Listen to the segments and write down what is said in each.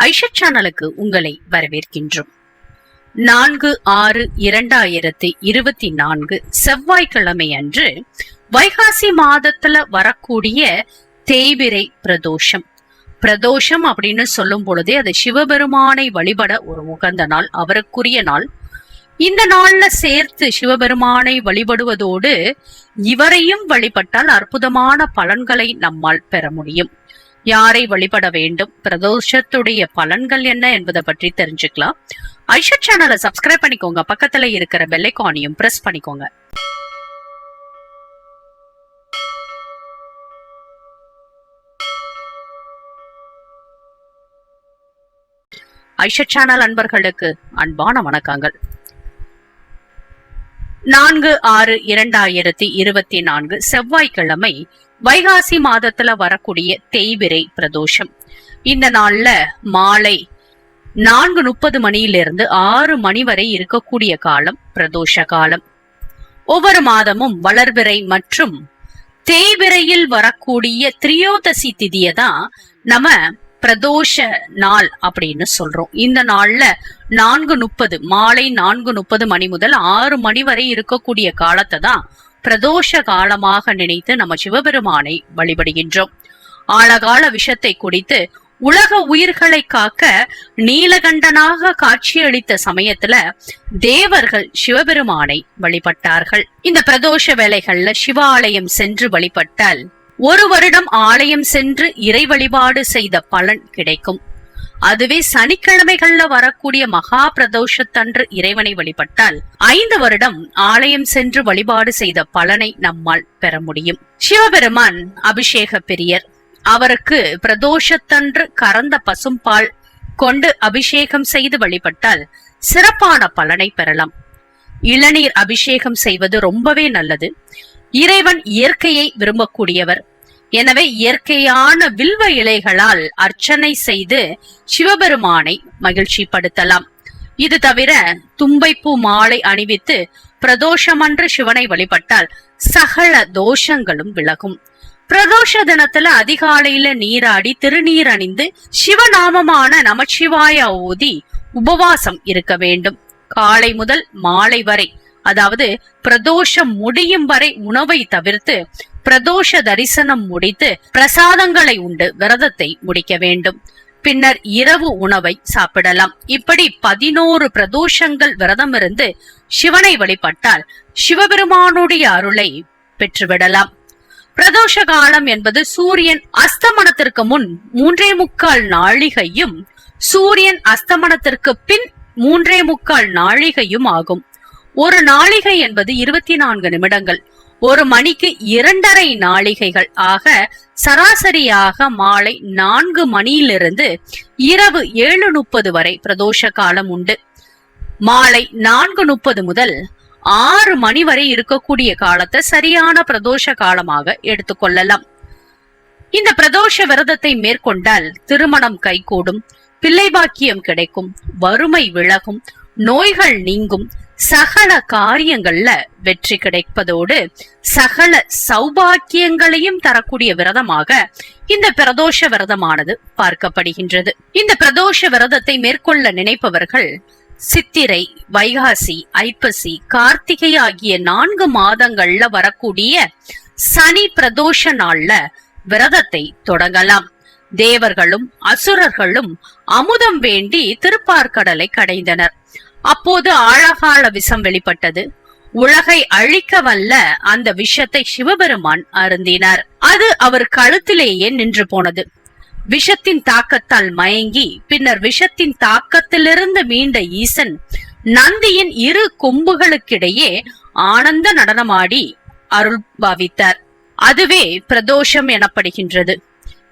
ஐஷா சேனலுக்கு உங்களை வரவேற்கின்றோம். நான்கு ஆறு இரண்டாயிரத்தி இருபத்தி நான்கு செவ்வாய்க்கிழமை அன்று வைகாசி மாதத்துல வரக்கூடிய தேய்பிரை பிரதோஷம். பிரதோஷம் அப்படின்னு சொல்லும் பொழுதே அது சிவபெருமானை வழிபட ஒரு உகந்த நாள் அவருக்குரிய நாள். இந்த நாள்ல சேர்த்து சிவபெருமானை வழிபடுவதோடு இவரையும் வழிபட்டால் அற்புதமான பலன்களை நம்மால் பெற முடியும். யாரை வழிபட வேண்டும் பிரதோஷத்துடைய பலன்கள் என்ன என்பதை பற்றி தெரிஞ்சுக்கலாம். ஐஷா சேனலை சப்ஸ்கிரைப் பண்ணிக்கோங்க. பக்கத்துல இருக்கிற பெல்லைக்கானையும் பிரஸ் பண்ணிக்கோங்க. ஐஷா சேனல் அன்பர்களுக்கு அன்பான வணக்கங்கள். நான்கு ஆறு இரண்டாயிரத்தி இருபத்தி நான்கு செவ்வாய்க்கிழமை வைகாசி மாதத்துல வரக்கூடிய தேய்பிரை பிரதோஷம். இந்த நாள்ல மாலை நான்கு முப்பது மணியிலிருந்து ஆறு மணி வரை இருக்கக்கூடிய காலம் பிரதோஷ காலம். ஒவ்வொரு மாதமும் வளர்பிறை மற்றும் தேய்பிரையில் வரக்கூடிய திரியோதசி திதியை தான் நம்ம பிரதோஷ நாள் அப்படின்னு சொல்றோம். இந்த நாள்ல நான்கு முப்பது மாலை நான்கு முப்பது மணி முதல் ஆறு மணி வரை இருக்கக்கூடிய காலத்தை தான் பிரதோஷ காலமாக நினைத்து நம்ம சிவபெருமானை வழிபடுகின்றோம். ஆழகால விஷத்தை குடித்து உலக உயிர்களை காக்க நீலகண்டனாக காட்சியளித்த சமயத்துல தேவர்கள் சிவபெருமானை வழிபட்டார்கள். இந்த பிரதோஷ வேலைகள்ல சிவாலயம் சென்று வழிபட்டால் ஒரு வருடம் ஆலயம் சென்று இறை வழிபாடு செய்த பலன் கிடைக்கும். அதுவே சனிக்கிழமைகள்ல வரக்கூடிய மகா பிரதோஷத்தன்று இறைவனை வழிபட்டால் ஐந்து வருடம் ஆலயம் சென்று வழிபாடு செய்த பலனை நம்மால் பெற முடியும். சிவபெருமான் அபிஷேக பெரியர் அவருக்கு பிரதோஷத்தன்று கறந்த பசும்பால் கொண்டு அபிஷேகம் செய்து வழிபட்டால் சிறப்பான பலனை பெறலாம். இளநீர் அபிஷேகம் செய்வது ரொம்பவே நல்லது. இறைவன் இயற்கையை விரும்பக்கூடியவர். எனவே இயற்கையான வில்வ இலைகளால் அர்ச்சனை செய்து சிவபெருமானை மகிழ்ச்சிப்படுத்தலாம். இது தவிர தும்பைப்பூ மாலை அணிவித்து பிரதோஷமன்று சிவனை வழிபட்டால் சகல தோஷங்களும் விலகும். பிரதோஷ தினத்துல அதிகாலையில நீராடி திருநீர் அணிந்து சிவநாமமான நமச்சிவாய ஓதி உபவாசம் இருக்க வேண்டும். காலை முதல் மாலை வரை அதாவது பிரதோஷம் முடியும் வரை உணவை தவிர்த்து பிரதோஷ தரிசனம் முடித்து பிரசாதங்களை உண்டு விரதத்தை முடிக்க வேண்டும். பின்னர் இரவு உணவை சாப்பிடலாம். இப்படி பதினோரு பிரதோஷங்கள் விரதம் இருந்து சிவனை வழிபட்டால் சிவபெருமானுடைய அருளை பெற்றுவிடலாம். பிரதோஷ காலம் என்பது சூரியன் அஸ்தமனத்திற்கு முன் மூன்றே முக்கால் நாழிகையும் சூரியன் அஸ்தமனத்திற்கு பின் மூன்றே முக்கால் நாழிகையும் ஆகும். ஒரு நாளிகை என்பது இருபத்தி நான்கு நிமிடங்கள். ஒரு மணிக்கு இரண்டரை நாளிகைகள். ஆக சராசரியாக மாலை நான்கு மணியிலிருந்து இரவு ஏழு முப்பது வரை பிரதோஷ காலம் உண்டு. மாலை நான்கு முப்பது முதல் ஆறு மணி வரை இருக்கக்கூடிய காலத்தை சரியான பிரதோஷ காலமாக எடுத்துக்கொள்ளலாம் இந்த பிரதோஷ விரதத்தை மேற்கொண்டால் திருமணம் கைகூடும் பிள்ளை பாக்கியம் கிடைக்கும் வறுமை விலகும் நோய்கள் நீங்கும் சகல காரியங்கள்ல வெற்றி கிடைப்பதோடு சகல சௌபாக்கியங்களையும் தரக்கூடிய விரதமாக இந்த பிரதோஷ விரதமானது பார்க்கப்படுகின்றது. இந்த பிரதோஷ விரதத்தை மேற்கொள்ள நினைப்பவர்கள் சித்திரை வைகாசி ஐப்பசி கார்த்திகை ஆகிய நான்கு மாதங்கள்ல வரக்கூடிய சனி பிரதோஷ நாள்ல விரதத்தை தொடங்கலாம். தேவர்களும் அசுரர்களும் அமுதம் வேண்டி திருப்பார்கடலை கடைந்தனர். அப்போது ஆழகால விஷம் வெளிப்பட்டது. உலகை அழிக்க வல்ல அந்த விஷத்தை சிவபெருமான் அருந்தினார். அது அவர் கழுத்திலேயே நின்று போனது. விஷத்தின் தாக்கத்தால் மயங்கி பின்னர் விஷத்தின் தாக்கத்திலிருந்து மீண்ட ஈசன் நந்தியின் இரு கொம்புகளுக்கிடையே ஆனந்த நடனமாடி அருள் பாவித்தார். அதுவே பிரதோஷம் எனப்படுகின்றது.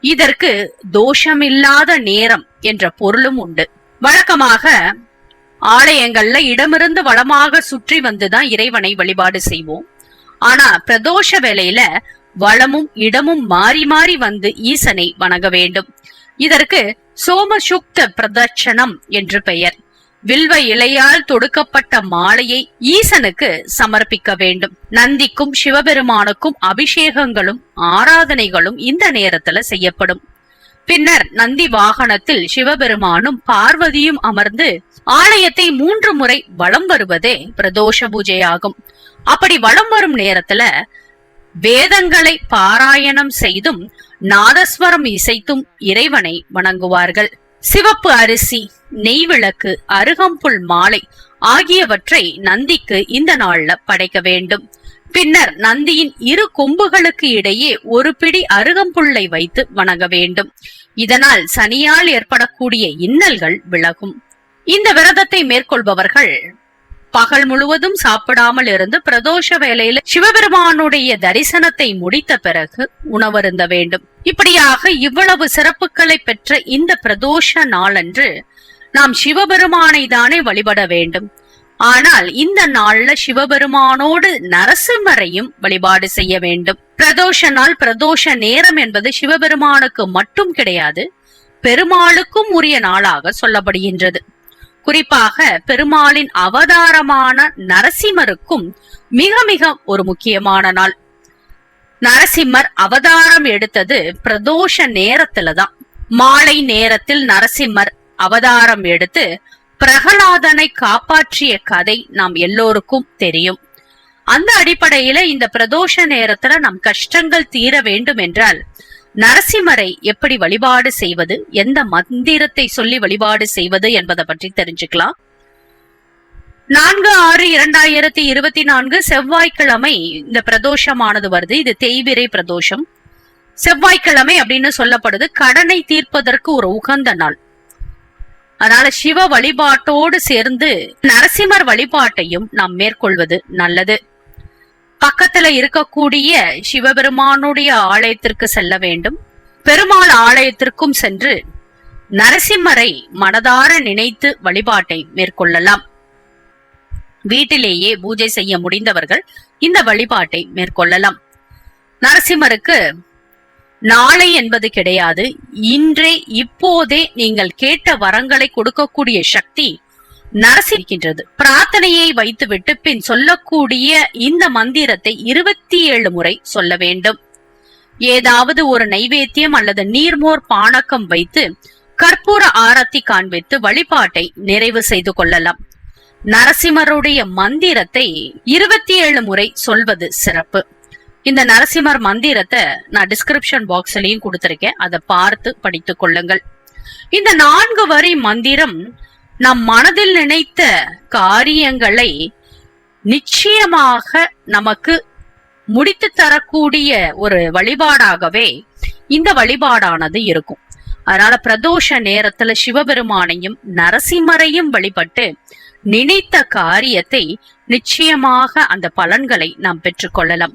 இதற்கு தோஷமில்லாத நேரம் என்ற பொருளும் உண்டு. வழக்கமாக ஆலயங்கள்ல இடமிருந்து வளமாக சுற்றி வந்துதான் இறைவனை வழிபாடு செய்வோம். ஆனா பிரதோஷ வேலையில வளமும் இடமும் மாறி மாறி வந்து ஈசனை வணங்க வேண்டும். இதற்கு சோமசுக்த பிரதட்சணம் என்று பெயர். வில்வ இலையால் தொடுக்கப்பட்ட மாலையை ஈசனுக்கு சமர்ப்பிக்க வேண்டும். நந்திக்கும் சிவபெருமானுக்கும் அபிஷேகங்களும் ஆராதனைகளும் இந்த நேரத்துல செய்யப்படும். பின்னர் நந்தி வாகனத்தில் சிவபெருமானும் பார்வதியும் அமர்ந்து ஆலயத்தை மூன்று முறை வலம் வருவதே பிரதோஷ பூஜையாகும். அப்படி வலம் வரும் நேரத்துல வேதங்களை பாராயணம் செய்தும் நாதஸ்வரம் இசைத்தும் இறைவனை வணங்குவார்கள். சிவப்பு அரிசி நெய் விளக்கு அருகம்புல் மாலை ஆகியவற்றை நந்திக்கு இந்த நாள்ல படைக்க வேண்டும். பின்னர் நந்தியின் இரு கொம்புகளுக்கு இடையே ஒரு பிடி அருகம்புல்லை வைத்து வணங்க வேண்டும். இதனால் சனியால் ஏற்படக்கூடிய இன்னல்கள் விலகும். இந்த விரதத்தை மேற்கொள்பவர்கள் பகல் முழுவதும் சாப்பிடாமல் இருந்து பிரதோஷ வேலையில சிவபெருமானுடைய தரிசனத்தை முடித்த பிறகு உணவருந்த வேண்டும். இப்படியாக இவ்வளவு சிறப்புகளை பெற்ற இந்த பிரதோஷ நாளன்று நாம் சிவபெருமானை தானே வழிபட வேண்டும். ஆனால் இந்த நாள்ல சிவபெருமானோடு நரசிம்மரையும் வழிபாடு செய்ய வேண்டும். பிரதோஷ நாள் பிரதோஷ நேரம் என்பது சிவபெருமானுக்கு மட்டும் கிடையாது பெருமாளுக்கும் உரிய நாளாக சொல்லப்படுகின்றது. குறிப்பாக பெருமாளின் அவதாரமான நரசிம்மருக்கும் மிக மிக ஒரு முக்கியமான நாள். நரசிம்மர் அவதாரம் எடுத்தது பிரதோஷ நேரத்துல தான். மாலை நேரத்தில் நரசிம்மர் அவதாரம் எடுத்து பிரகலாதனை காப்பாற்றிய கதை நாம் எல்லோருக்கும் தெரியும். அந்த அடிப்படையில இந்த பிரதோஷ நேரத்துல நம் கஷ்டங்கள் தீர வேண்டும் என்றால் நரசிம்மரை எப்படி வழிபாடு செய்வது எந்த மந்திரத்தை சொல்லி வழிபாடு செய்வது என்பதை பற்றி தெரிஞ்சுக்கலாம். நான்கு ஆறு இரண்டாயிரத்தி இருபத்தி நான்கு செவ்வாய்க்கிழமை இந்த பிரதோஷமானது வருது. இது தேய்பிரை பிரதோஷம். செவ்வாய்க்கிழமை அப்படின்னு சொல்லப்படுது. கடனை தீர்ப்பதற்கு ஒரு உகந்த நாள். அதனால சிவ வழிபாட்டோடு சேர்ந்து நரசிம்மர் வழிபாட்டையும் நாம் மேற்கொள்வது நல்லது. பக்கத்துல இருக்கக்கூடிய சிவபெருமானுடைய ஆலயத்திற்கு செல்ல வேண்டும். பெருமாள் ஆலயத்திற்கும் சென்று நரசிம்மரை மனதார நினைத்து வழிபாட்டை மேற்கொள்ளலாம். வீட்டிலேயே பூஜை செய்ய முடிந்தவர்கள் இந்த வழிபாட்டை மேற்கொள்ளலாம். நரசிம்மருக்கு நாளை என்பது கிடையாது. இன்றே இப்போதே நீங்கள் கேட்ட வரங்களை கொடுக்கக்கூடிய சக்தி நரசிருக்கின்றது பிரார்த்தனையை வைத்துவிட்டு பின் சொல்லக்கூடிய இந்த மந்திரத்தை இருபத்தி ஏழு முறை சொல்ல வேண்டும். ஏதாவது ஒரு நைவேத்தியம் அல்லது நீர்மோர் பானக்கம் வைத்து கற்பூர ஆரத்தி காண்பித்து வழிபாட்டை நிறைவு செய்து கொள்ளலாம். நரசிம்மருடைய மந்திரத்தை இருபத்தி ஏழு முறை சொல்வது சிறப்பு. இந்த நரசிம்மர் மந்திரத்தை நான் டிஸ்கிரிப்ஷன் பாக்ஸ்லயும் கொடுத்திருக்கேன். அதை பார்த்து படித்துக் கொள்ளுங்கள். இந்த நான்கு வரி மந்திரம் நம் மனதில் நினைத்த காரியங்களை நிச்சயமாக நமக்கு முடித்து தரக்கூடிய ஒரு வழிபாடாகவே இந்த வழிபாடானது இருக்கும். அதனால பிரதோஷ நேரத்துல சிவபெருமானையும் நரசிம்மரையும் வழிபட்டு நினைத்த காரியத்தை நிச்சயமாக அந்த பலன்களை நாம் பெற்றுக்கொள்ளலாம்